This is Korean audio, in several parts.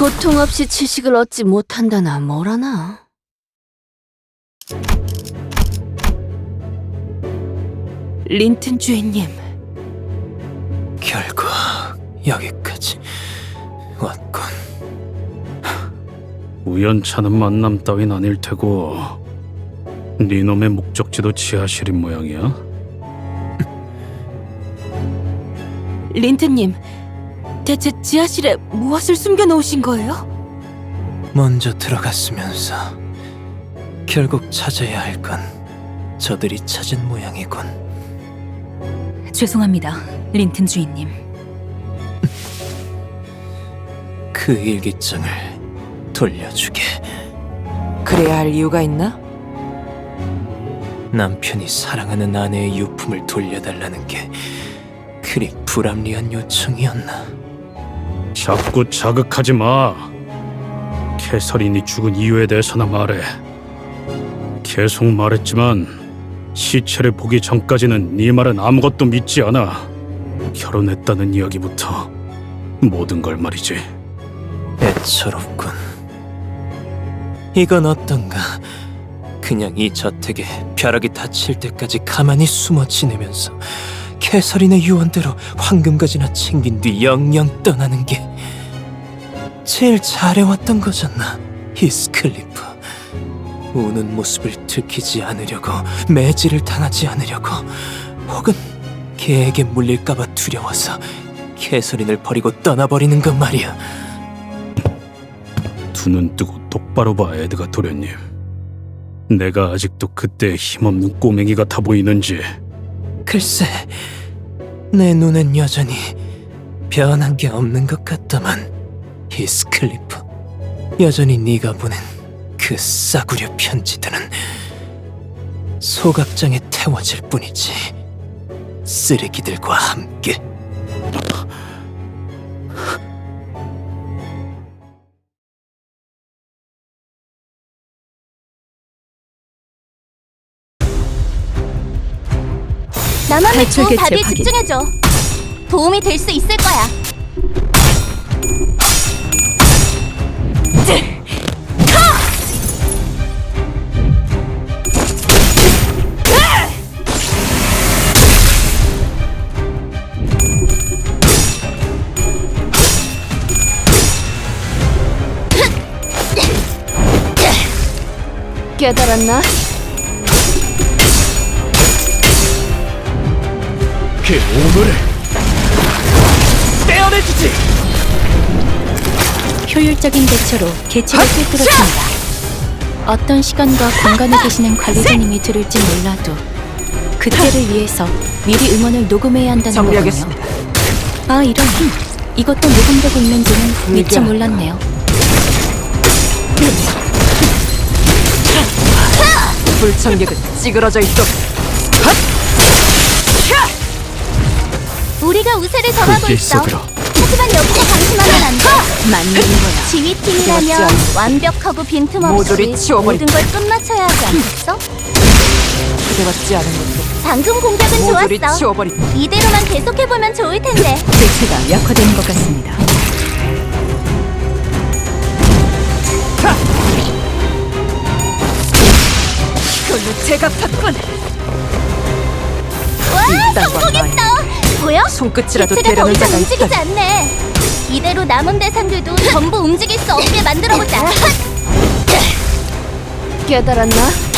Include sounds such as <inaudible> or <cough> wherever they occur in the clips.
고통 없이 지식을 얻지 못한다나 뭐라나. 린튼 주인님, 결국 여기까지 왔군. 우연찮은 만남 따윈 아닐 테고 네 놈의 목적지도 지하실인 모양이야? 린튼님, 대체 지하실에 무엇을 숨겨놓으신 거예요? 먼저 들어갔으면서 결국 찾아야 할 건 저들이 찾은 모양이군. 죄송합니다, 린튼 주인님. <laughs> 그 일기장을 돌려주게. 그래야 할 이유가 있나? 남편이 사랑하는 아내의 유품을 돌려달라는 게 그리 불합리한 요청이었나? 자꾸 자극하지 마. 캐서린이 죽은 이유에 대해서나 말해. 계속 말했지만 시체를 보기 전까지는 네 말은 아무것도 믿지 않아. 결혼했다는 이야기부터 모든 걸 말이지. 애처롭군. 이건 어떤가? 그냥 이 저택에 벼락이 닫힐 때까지 가만히 숨어 지내면서 캐서린의 유언대로 황금가지나 챙긴 뒤 영영 떠나는 게 제일 잘해왔던 거잖아, 히스클리프. 우는 모습을 들키지 않으려고 매질을 당하지 않으려고 혹은 개에게 물릴까봐 두려워서 캐서린을 버리고 떠나버리는 것 말이야. 두 눈 뜨고 똑바로 봐, 에드가 도련님. 내가 아직도 그때 힘없는 꼬맹이 같아 보이는지 글쎄, 내 눈엔 여전히 변한 게 없는 것 같다만 히스클리프, 여전히 네가 보낸 그 싸구려 편지들은 소각장에 태워질 뿐이지 쓰레기들과 함께 나만 믿고 답에 확인. 집중해줘. 도움이 될 수 있을 거야. 깨달았나? 그 오물을 떼어내주지! 효율적인 대처로 개체를 꿰뚫었습니다. 어떤 시간과 공간에 계시는 관리자님이 들을지 몰라도 그때를 위해서 미리 음원을 녹음해야 한다는 거군요. 정리하겠습니다. 아 이런 이것도 녹음되고 있는지는 미처 몰랐네요. 불청객은 찌그러져 있어. 우리가 우세를 불길 있어. 속으로 하지만 여기서 방심하면 안 돼. 맞는 거야. 지휘팀이라면 완벽하고 빈틈없이 치워버리- 모든 걸 끝마쳐야 하지 않겠어? 기대받지 않은 것도 방금 공격은 모조리 좋았어. 치워버리. 이대로만 계속해보면 좋을 텐데. 개체가 약화되는 것 같습니다. 이걸로 제가 탔군. 와, 성공했어. 보여? 손끝이라도 기체가 더 대려는 이상 자가 움직이지. 않네. 이대로 남은 대상들도 전부 움직일 수 없게 만들어보자. 깨달았나?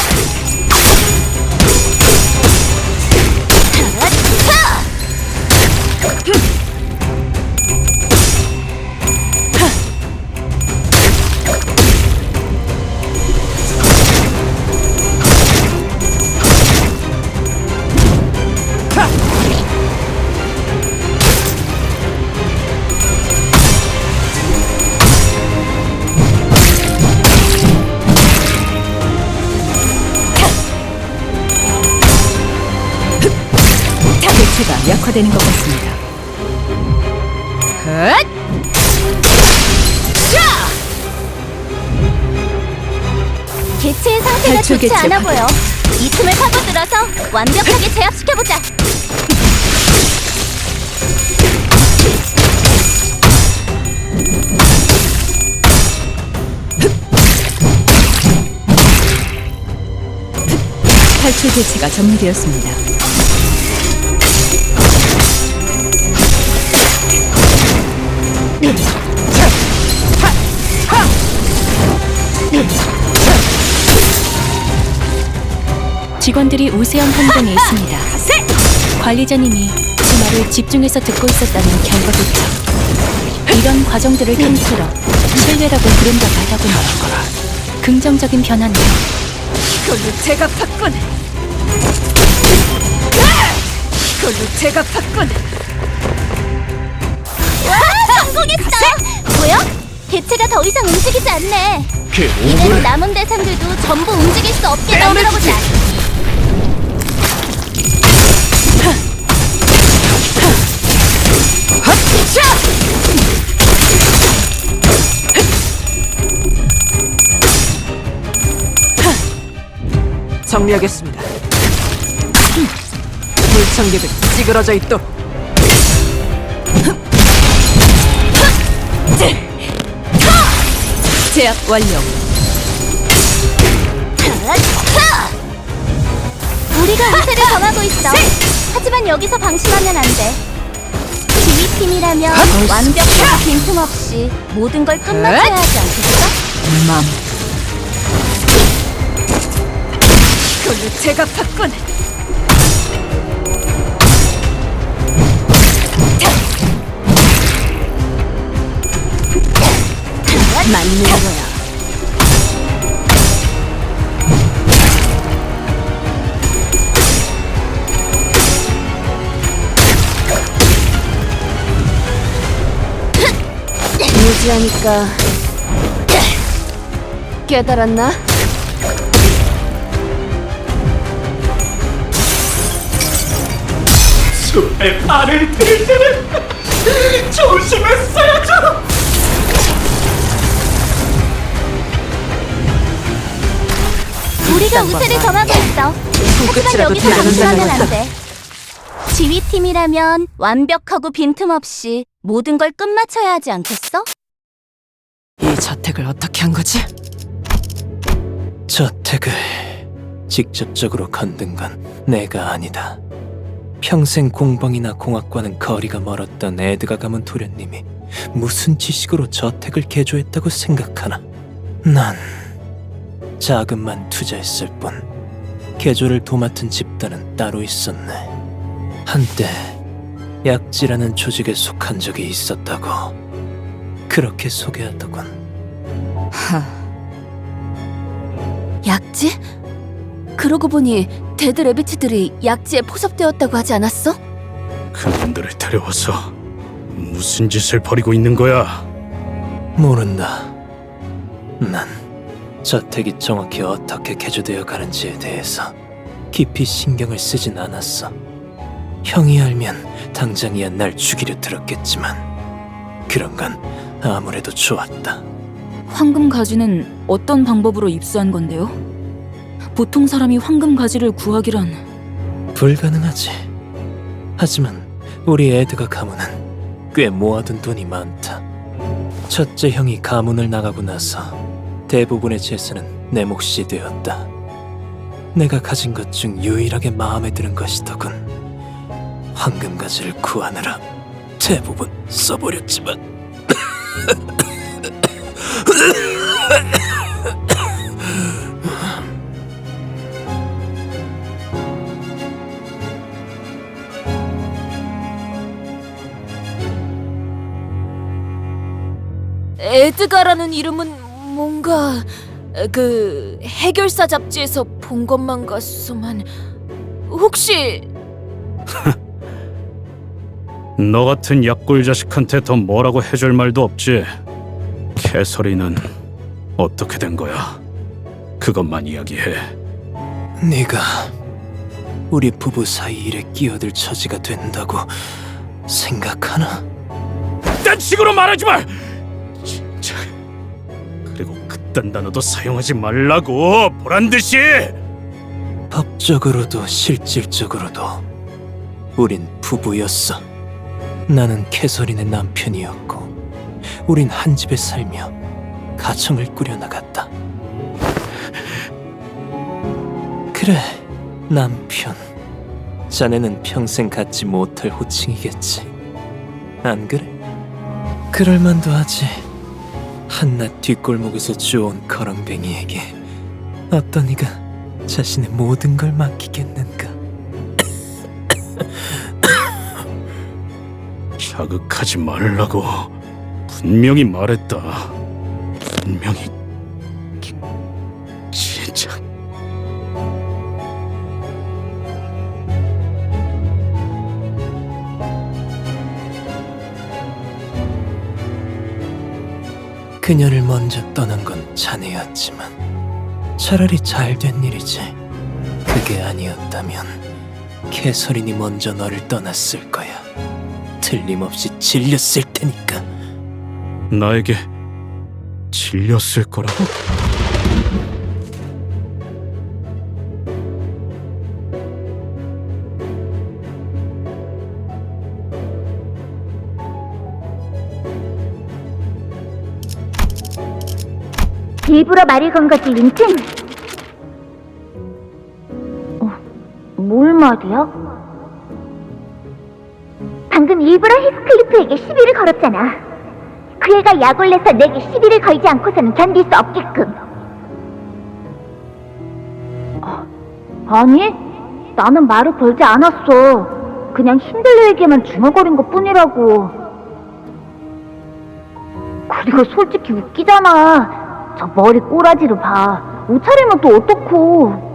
정체가 약화되는 것 같습니다. 헛! 자! 개체의 상태가 좋지 않아 파괴. 보여. 이 틈을 파고들어서 완벽하게 제압시켜보자. 탈출 개체가 정리되었습니다. 직원들이 우세한 행동에 있습니다. 관리자님이 제 말을 집중해서 듣고 있었다는 결과겠죠. 이런 과정들을 통틀어 신뢰라고 부른다 말하고는 긍정적인 변화는 이걸로 제가 팠군. 이걸로 제가 팠군. 성공했어! 뭐야? 개체가 더 이상 움직이지 않네. 그 이대로 남은 대상들도 전부 움직일 수 없게 만들어보자. 정리하겠습니다. 불청객은 찌그러져 있도록. 제압 완료. 우리가 우세를 정하고 있어. 하지만 여기서 방심하면 안 돼. 지휘 팀이라면 완벽하고 빈틈없이 모든 걸 끝마쳐야 하지 않겠어? 맘. 이걸로 제가 팠군. 맞는 거야. 무지하니까 깨달았나? 숲에 발을 들일 때는 조심했어야죠. 우리가 우세를 정하고 있어. 하지만 여기서 방심하면 자가 안 돼. 지휘팀이라면 완벽하고 빈틈없이 모든 걸 끝마쳐야 하지 않겠어? 이 저택을 어떻게 한 거지? 저택을 직접적으로 건든 건 내가 아니다. 평생 공방이나 공학과는 거리가 멀었던 에드가 가문 도련님이 무슨 지식으로 저택을 개조했다고 생각하나? 난 자금만 투자했을 뿐 개조를 도맡은 집단은 따로 있었네. 한때 약지라는 조직에 속한 적이 있었다고 그렇게 소개하더군. 하. 약지? 그러고 보니 데드 레비트들이 약지에 포섭되었다고 하지 않았어? 그놈들을 데려와서 무슨 짓을 벌이고 있는 거야? 모른다. 난 저택이 정확히 어떻게 개조되어 가는지에 대해서 깊이 신경을 쓰진 않았어. 형이 알면 당장이야 날 죽이려 들었겠지만 그런 건 아무래도 좋았다. 황금 가지는 어떤 방법으로 입수한 건데요? 보통 사람이 황금 가지를 구하기란 불가능하지. 하지만 우리 에드가 가문은 꽤 모아둔 돈이 많다. 첫째 형이 가문을 나가고 나서 대부분의 재산은 내 몫이 되었다. 내가 가진 것 중 유일하게 마음에 드는 것이더군. 황금 가지를 구하느라 대부분 써버렸지만 <laughs> 에드가라는 이름은 뭔가 그 해결사 잡지에서 본 것만 같소만 혹시 <laughs> 너 같은 약골 자식한테 더 뭐라고 해줄 말도 없지. 캐서린은 어떻게 된 거야? 그것만 이야기해. 네가 우리 부부 사이 일에 끼어들 처지가 된다고 생각하나? 딴 식으로 말하지 마. 그리고 그딴 단어도 사용하지 말라고 보란 듯이. 법적으로도 실질적으로도 우린 부부였어. 나는 캐서린의 남편이었고 우린 한 집에 살며 가정을 꾸려나갔다. 그래, 남편. 자네는 평생 갖지 못할 호칭이겠지. 안 그래? 그럴만도 하지. 한낱 뒷골목에서 주워온 거렁뱅이에게 어떤 이가 자신의 모든 걸 맡기겠는가? <coughs> 자극하지 말라고 분명히 말했다. 분명히 그녀를 먼저 떠난 건 자네였지만 차라리 잘 된 일이지. 그게 아니었다면 캐서린이 먼저 너를 떠났을 거야. 틀림없이 질렸을 테니까. 나에게 질렸을 거라고? 일부러 말을 건 거지, 린튼? 어, 뭘 말이야? 방금 일부러 히스클리프에게 시비를 걸었잖아. 그 애가 약을 내서 내게 시비를 걸지 않고서는 견딜 수 없게끔. 어, 아니, 나는 말을 걸지 않았어. 그냥 힌들레에게만 중얼거린 것 뿐이라고. 그리고 솔직히 웃기잖아. 저 머리 꼬라지로 봐. 옷차림은 또 어떻고.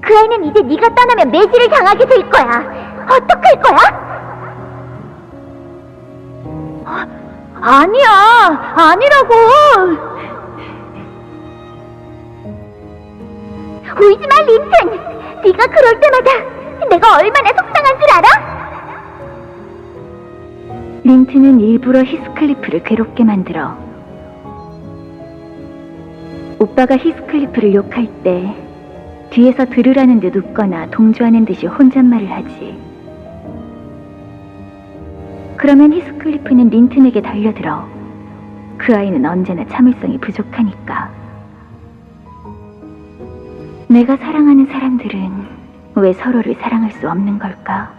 그 아이는 이제 네가 떠나면 매질을 당하게 될 거야. 어떡할 거야? 아, 아니야. 아니라고. 울지 마, 린튼. 네가 그럴 때마다 내가 얼마나 속상한 줄 알아? 린트는 일부러 히스클리프를 괴롭게 만들어. 오빠가 히스클리프를 욕할 때 뒤에서 들으라는 듯 웃거나 동조하는 듯이 혼잣말을 하지. 그러면 히스클리프는 린튼에게 달려들어. 그 아이는 언제나 참을성이 부족하니까. 내가 사랑하는 사람들은 왜 서로를 사랑할 수 없는 걸까?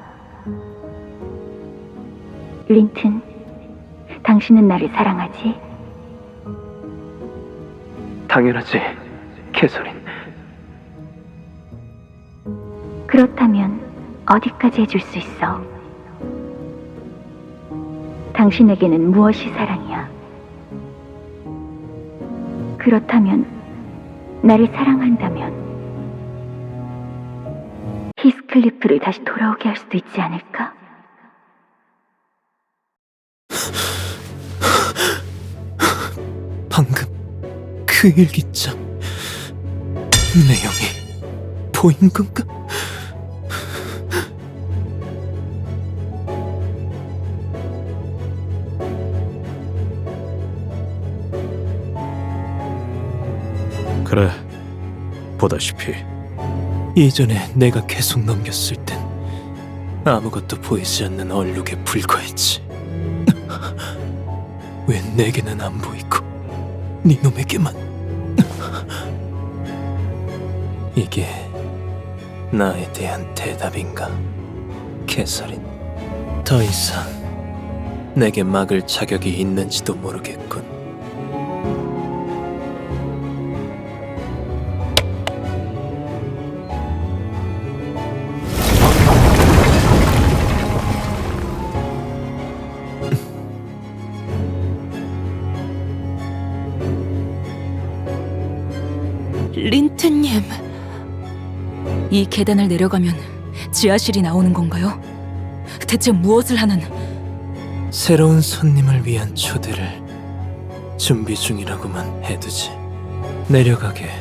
린튼, 당신은 나를 사랑하지? 당연하지, 캐서린. 그렇다면 어디까지 해줄 수 있어? 당신에게는 무엇이 사랑이야? 그렇다면 나를 사랑한다면 히스클리프를 다시 돌아오게 할 수도 있지 않을까? 방금 그 일기장 내용이 보인 건가? 그래. 보다시피 예전에 내가 계속 넘겼을 땐 아무것도 보이지 않는 얼룩에 불과했지. <laughs> 왜 내게는 안 보이고 네 놈에게만? <laughs> 이게 나에 대한 대답인가? 캐서린, 더 이상 내게 막을 자격이 있는지도 모르겠군. 이 계단을 내려가면 지하실이 나오는 건가요? 대체 무엇을 하는 새로운 손님을 위한 초대를 준비 중이라고만 해두지. 내려가게.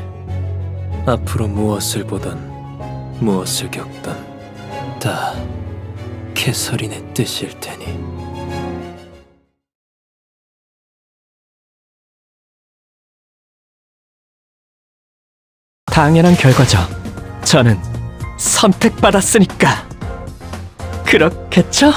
앞으로 무엇을 보던 무엇을 겪던 다 캐서린의 뜻일 테니. 당연한 결과죠. 저는 선택받았으니까. 그렇겠죠?